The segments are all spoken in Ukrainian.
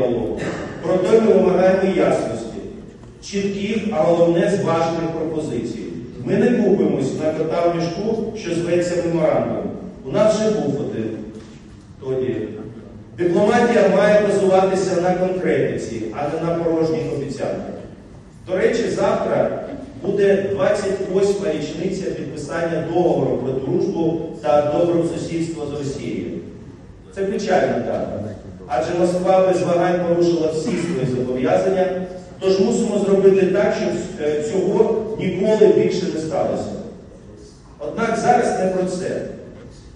діалогу. Проте ми вимагаємо ясності, чітких, а головне зважених пропозицій. Ми не купимось на мішку, що зветься меморандум. У нас вже був один. Тоді. Дипломатія має базуватися на конкретиці, а не на порожніх обіцянках. До речі, завтра буде 28-ма річниця підписання договору про дружбу та добросусідство з Росією. Це печальна дата, адже Москва без вагань порушила всі свої зобов'язання, тож мусимо зробити так, щоб е, цього ніколи більше не сталося. Однак зараз не про це.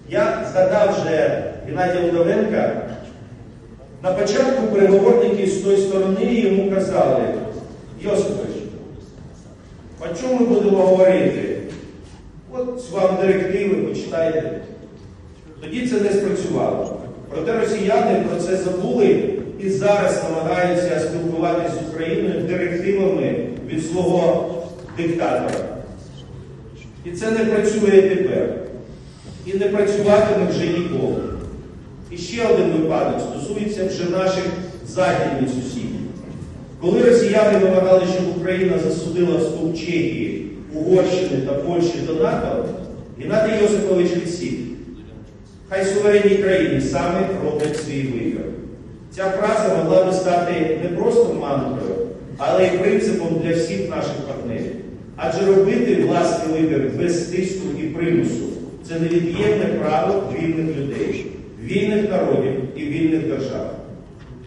Я згадав вже Геннадія Удовенка. На початку переговорники з тої сторони йому казали, Йосипович, о чому ми будемо говорити? От вам директиви, почитайте. Тоді це не спрацювало. Проте росіяни про це забули і зараз намагаються спілкуватися з Україною директивами від свого диктатора. І це не працює тепер. І не працюватиме вже ніколи. І ще один випадок стосується вже наших західних сусідів. Коли росіяни вимагали, щоб Україна засудила вступ Чехії, Угорщини та Польщі до НАТО, Геннадій Йосипович відсік. Хай суверенні країни саме роблять свій вибір. Ця фраза могла би стати не просто мантрою, але й принципом для всіх наших партнерів. Адже робити власний вибір без тиску і примусу це невід'ємне право вільних людей, вільних народів і вільних держав.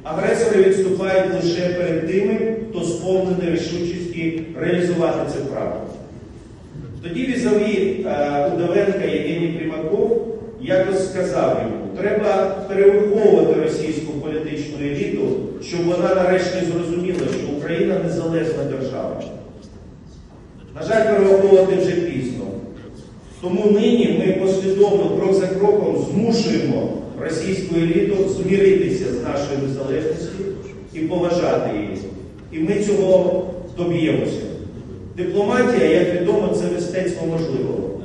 Агресори відступають лише перед тими, хто сповнений рішучості реалізувати це право. Тоді візові е, Удовенка Євгеній Примаков якось сказав йому, треба перевиховувати російську політичну еліту, щоб вона нарешті зрозуміла, що Україна незалежна держава. На жаль, перевиховувати вже пізно. Тому нині ми послідовно крок за кроком змушуємо російську еліту зміритися з нашою незалежністю і поважати її. І ми цього доб'ємося. Дипломатія, як відомо, це мистецтво можливого.